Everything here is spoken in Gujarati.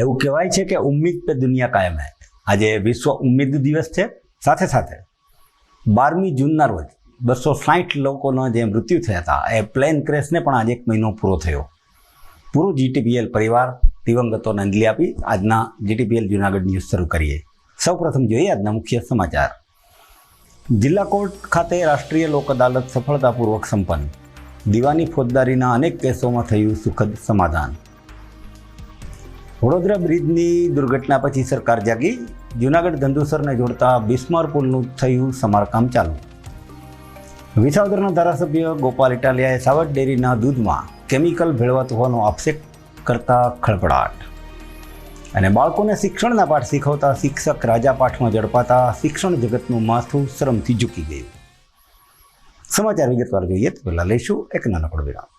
એવું કહેવાય છે કે ઉમ્મીદ પે દુનિયા કાયમ હે. આજે વિશ્વ ઉમ્મીદ દિવસ છે. સાથે સાથે બારમી જૂનના રોજ બસો સાઠ લોકોના જે મૃત્યુ થયા હતા, એ પ્લેન ક્રેશને પણ આજે એક મહિનો પૂરો થયો. પૂરો જીટીપીએલ પરિવાર દિવંગતોને અંજલિ આપી આજના જીટીપીએલ જુનાગઢ ન્યૂઝ શરૂ કરીએ. સૌપ્રથમ જોઈએ આજના મુખ્ય સમાચાર. જિલ્લા કોર્ટ ખાતે રાષ્ટ્રીય લોક અદાલત સફળતાપૂર્વક સંપન્ન. દીવાની ફોજદારીના અનેક કેસોમાં થયું સુખદ સમાધાન. વડોદરા બ્રિજની દુર્ઘટના પછી સરકાર જાગી. જૂનાગઢ ધંધુસરને જોડતા બિસ્માર પુલનું થયું સમારકામ ચાલુ. વિસાવદરના ધારાસભ્ય ગોપાલ ઇટાલિયાએ સાવટ ડેરીના દૂધમાં કેમિકલ ભેળવાતું હોવાનો આક્ષેપ કરતા ખળભળાટ. અને બાળકોને શિક્ષણના પાઠ શીખવતા શિક્ષક રાજા પાઠમાં ઝડપાતા શિક્ષણ જગતનું માથું શ્રમથી ઝૂકી ગયું. સમાચાર વિગતવાર જોઈએ તો પહેલાં લઈશું એક નાનકડો વિરામ.